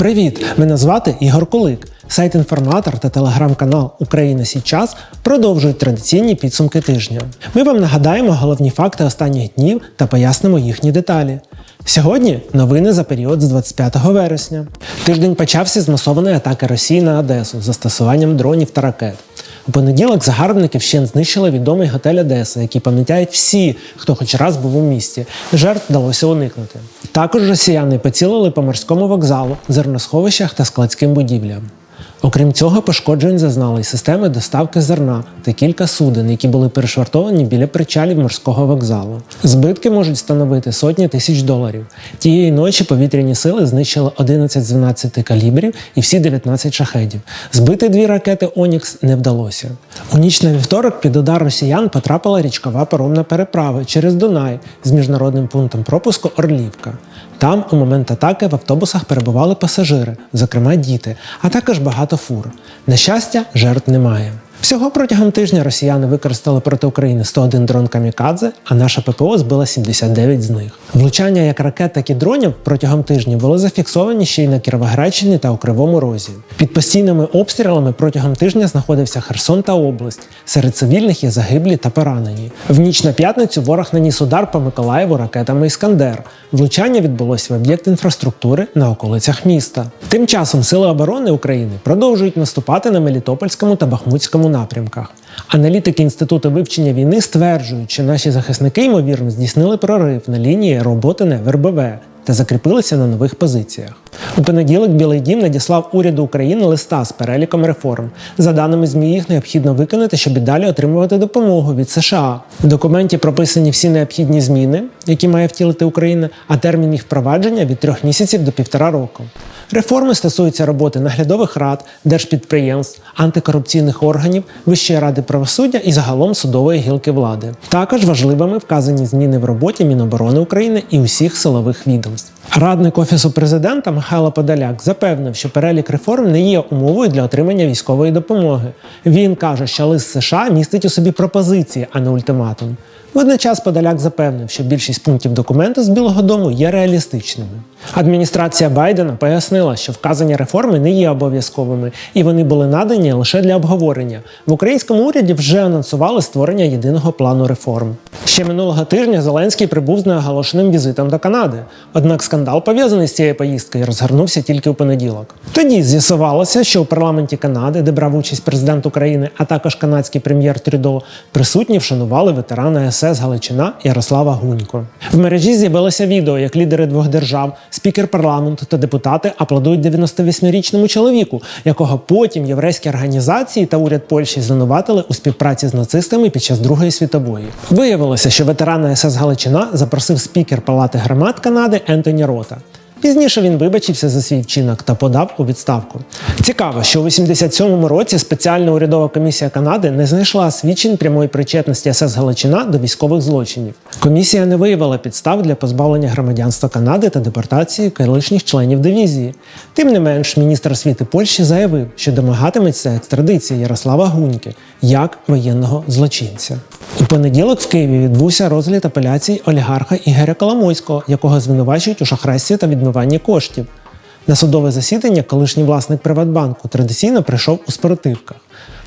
Привіт! Мене звати Ігор Кулик. Сайт інформатор та телеграм-канал Україна Січас продовжують традиційні підсумки тижня. Ми вам нагадаємо головні факти останніх днів та пояснимо їхні деталі. Сьогодні новини за період з 25 вересня. Тиждень почався з масованої атаки Росії на Одесу з застосуванням дронів та ракет. У понеділок загарбники ще знищили відомий готель Одеса, який пам'ятають всі, хто хоч раз був у місті. Жертв вдалося уникнути. Також росіяни поцілили по морському вокзалу, зерносховищах та складським будівлям. Окрім цього, пошкоджень зазнали й системи доставки зерна та кілька суден, які були перешвартовані біля причалів морського вокзалу. Збитки можуть становити сотні тисяч доларів. Тієї ночі повітряні сили знищили 11 з 12 калібрів і всі 19 шахедів. Збити дві ракети Онікс не вдалося. У ніч на вівторок під удар росіян потрапила річкова паромна переправа через Дунай з міжнародним пунктом пропуску Орлівка. Там у момент атаки в автобусах перебували пасажири, зокрема діти, а також багато фур. На щастя, жертв немає. Всього протягом тижня росіяни використали проти України 101 дрон камікадзе, а наша ППО збила 79 з них. Влучання як ракет, так і дронів протягом тижня були зафіксовані ще й на Кіровоградщині та у Кривому Розі. Під постійними обстрілами протягом тижня знаходився Херсон та область. Серед цивільних є загиблі та поранені. В ніч на п'ятницю ворог наніс удар по Миколаєву ракетами Іскандер. Влучання відбулося в об'єкт інфраструктури на околицях міста. Тим часом Сили оборони України продовжують наступати на Мелітопольському та Бахмутському напрямках. Аналітики Інституту вивчення війни стверджують, що наші захисники ймовірно здійснили прорив на лінії роботи ВРБВ та закріпилися на нових позиціях. У понеділок Білий Дім надіслав уряду України листа з переліком реформ. За даними ЗМІ, їх необхідно виконати, щоб і далі отримувати допомогу від США. В документі прописані всі необхідні зміни, які має втілити Україна, а термін їх впровадження від трьох місяців до півтора року. Реформи стосуються роботи наглядових рад, держпідприємств, антикорупційних органів, Вищої ради правосуддя і загалом судової гілки влади. Також важливими вказані зміни в роботі Міноборони України і усіх силових відомств. Радник офісу президента Михайло Подоляк запевнив, що перелік реформ не є умовою для отримання військової допомоги. Він каже, що лист США містить у собі пропозиції, а не ультиматум. Водночас Подоляк запевнив, що більшість пунктів документу з Білого Дому є реалістичними. Адміністрація Байдена пояснила, що вказані реформи не є обов'язковими і вони були надані лише для обговорення. В українському уряді вже анонсували створення єдиного плану реформ. Ще минулого тижня Зеленський прибув з неоголошеним візитом до Канади. Однак скандал пов'язаний з цією поїздкою розгорнувся тільки у понеділок. Тоді з'ясувалося, що у парламенті Канади, де брав участь президент України, а також канадський прем'єр Трюдо, присутні вшанували ветерана СС Галичина Ярослава Гунько. В мережі з'явилося відео, як лідери двох держав, спікер парламенту та депутати аплодують 98-річному чоловіку, якого потім єврейські організації та уряд Польщі звинуватили у співпраці з нацистами під час Другої світової. Виявилося, що ветерана СС Галичина запросив спікер Палати громад Канади Ентоні Рота. Пізніше він вибачився за свій вчинок та подав у відставку. Цікаво, що у 87-му році спеціальна урядова комісія Канади не знайшла свідчень прямої причетності СС Галичина до військових злочинів. Комісія не виявила підстав для позбавлення громадянства Канади та депортації колишніх членів дивізії. Тим не менш, міністр освіти Польщі заявив, що домагатиметься екстрадиції Ярослава Гуньки як воєнного злочинця. У понеділок в Києві відбувся розгляд апеляцій олігарха Ігоря Коломойського, якого звинувачують у шахрайстві та відмиванні коштів. На судове засідання колишній власник Приватбанку традиційно прийшов у спортивках.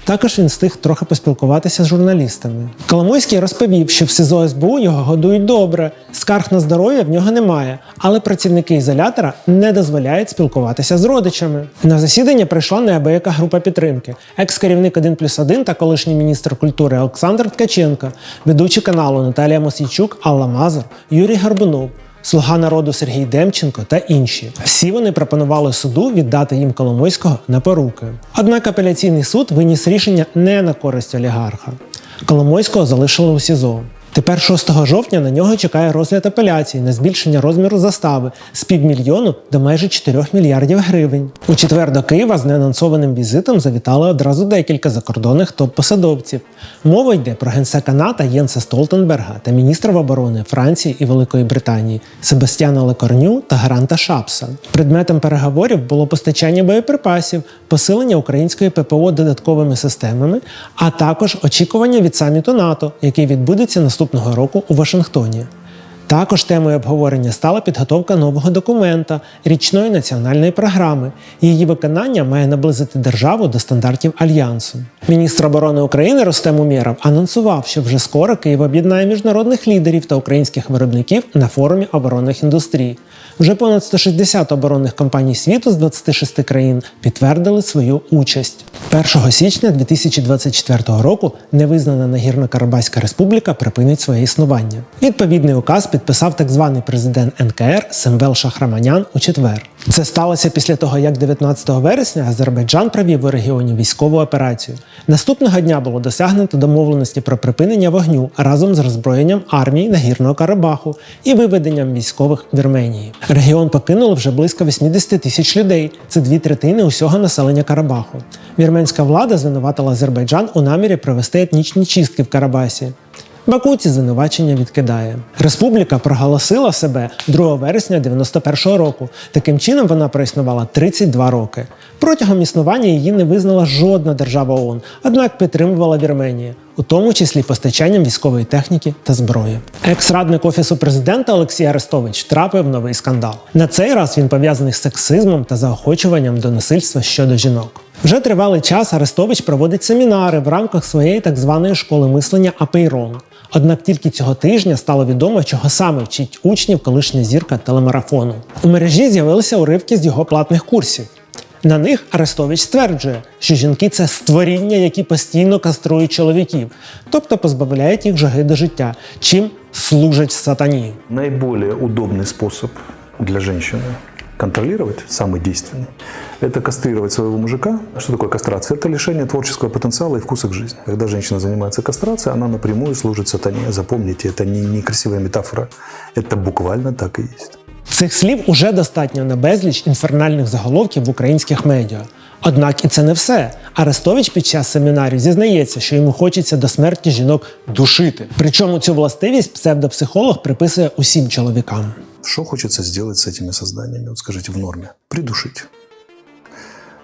Також він встиг трохи поспілкуватися з журналістами. Коломойський розповів, що в СИЗО СБУ його годують добре, скарг на здоров'я в нього немає, але працівники ізолятора не дозволяють спілкуватися з родичами. На засідання прийшла неабияка група підтримки: екс-керівник 1 плюс 1 та колишній міністр культури Олександр Ткаченко, ведучі каналу Наталія Мосійчук, Алла Мазур, Юрій Горбунов. Слуга народу Сергій Демченко та інші. Всі вони пропонували суду віддати їм Коломойського на поруки. Однак апеляційний суд виніс рішення не на користь олігарха. Коломойського залишили у СІЗО. Тепер 6 жовтня на нього чекає розгляд апеляції на збільшення розміру застави з півмільйону до майже 4 мільярдів гривень. У четвер до Києва з неанонсованим візитом завітали одразу декілька закордонних топ-посадовців. Мова йде про генсека НАТО Єнса Столтенберга та міністрів оборони Франції і Великої Британії Себастьяна Лекорню та Гаранта Шапса. Предметом переговорів було постачання боєприпасів, посилення української ППО додатковими системами, а також очікування від саміту НАТО, який відбудеться наступного року у Вашингтоні. Також темою обговорення стала підготовка нового документа річної національної програми. Її виконання має наблизити державу до стандартів альянсу. Міністр оборони України Ростем Умєров анонсував, що вже скоро Київ об'єднає міжнародних лідерів та українських виробників на форумі оборонних індустрій. Вже понад 160 оборонних компаній світу з 26 країн підтвердили свою участь. 1 січня 2024 року невизнана Нагірно-Карабаська республіка припинить своє існування. Відповідний указ підписав так званий президент НКР Семвел Шахраманян у четвер. Це сталося після того, як 19 вересня Азербайджан провів у регіоні військову операцію. Наступного дня було досягнуто домовленості про припинення вогню разом з роззброєнням армії Нагірного Карабаху і виведенням військових Вірменії. Регіон покинуло вже близько 80 тисяч людей. Це дві третини усього населення Карабаху. Вірменська влада звинуватила Азербайджан у намірі провести етнічні чистки в Карабасі. Баку ці звинувачення відкидає. Республіка проголосила себе 2 вересня 91-го року. Таким чином вона проіснувала 32 роки. Протягом існування її не визнала жодна держава ООН, однак підтримувала Вірменія, у тому числі постачанням військової техніки та зброї. Екс-радник офісу президента Олексій Арестович втрапив в новий скандал. На цей раз він пов'язаний з сексизмом та заохочуванням до насильства щодо жінок. Вже тривалий час Арестович проводить семінари в рамках своєї так званої школи мислення Апейрон. Однак тільки цього тижня стало відомо, чого саме вчить учнів колишня зірка телемарафону. У мережі з'явилися уривки з його платних курсів. На них Арестович стверджує, що жінки це створіння, які постійно каструють чоловіків, тобто позбавляють їх жаги до життя, чим служать сатані. Наиболее удобный способ для женщины контролировать, самый действенный, это кастрировать своего мужика. Что такое кастрация? Это лишение творческого потенциала и вкуса к жизни. Когда женщина занимается кастрацией, она напрямую служит сатане. Запомните, это не, не красивая метафора, это буквально так и есть. Цих слів уже достатньо на безліч інфернальних заголовків в українських медіа. Однак і це не все. Арестович під час семінарів зізнається, що йому хочеться до смерті жінок душити. Причому цю властивість псевдопсихолог приписує усім чоловікам. Что хочется сделать с этими созданиями? Вот скажите, в норме. Придушить.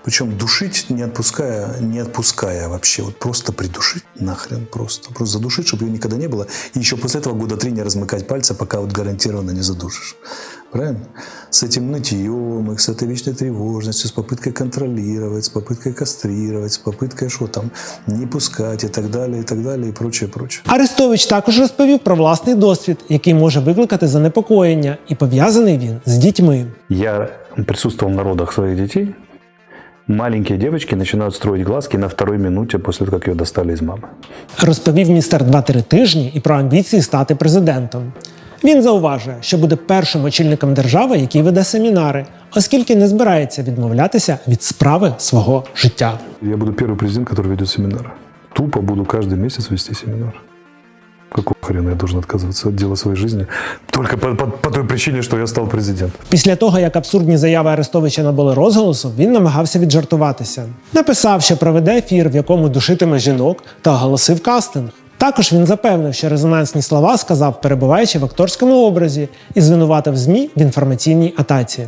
Причем душить, не отпуская, не отпуская вообще. Вот просто придушить нахрен просто. Просто задушить, чтобы ее никогда не было. И еще после этого года три не размыкать пальцы, пока вот гарантированно не задушишь. Правильно? С этим нытьем, их, с этой вечной тревожностью, с попыткой контролировать, с попыткой кастрировать, с попыткой что там, не пускать и так далее, и так далее, и прочее, прочее. Арестович також розповів про власний досвід, який може викликати занепокоєння, і пов'язаний він з дітьми. Я присутствовал на родах своих детей. Маленькие девочки начинают строить глазки на второй минуте после того, как ее достали из мамы. Розповів містер 2-3 тижні і про амбіції стати президентом. Він зауважує, що буде першим очільником держави, який веде семінари, оскільки не збирається відмовлятися від справи свого життя. Я буду первый президент, который ведет семинар. Тупо буду каждый месяц вести семинар. Какого хрена я должен отказываться от дела своей жизни только по, по- по той причине, що я став президентом? Після того, як абсурдні заяви Арестовича набули розголосу, він намагався віджартуватися. Написав, що проведе ефір, в якому душитиме жінок, та оголосив кастинг. Також він запевнив, що резонансні слова сказав, перебуваючи в акторському образі, і звинуватив ЗМІ в інформаційній атаці.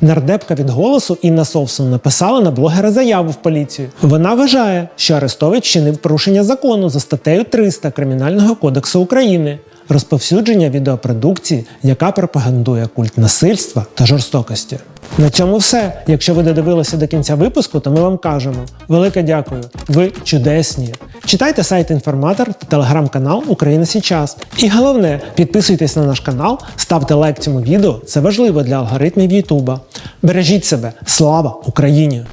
Нардепка від голосу Інна Совсун написала на блогера заяву в поліцію. Вона вважає, що Арестович чинив порушення закону за статтею 300 Кримінального кодексу України. Розповсюдження відеопродукції, яка пропагандує культ насильства та жорстокості. На цьому все. Якщо ви додивилися до кінця випуску, то ми вам кажемо велике дякую. Ви чудесні. Читайте сайт інформатор та телеграм-канал Україна Січас. І головне, підписуйтесь на наш канал, ставте лайк цьому відео. Це важливо для алгоритмів Ютуба. Бережіть себе. Слава Україні!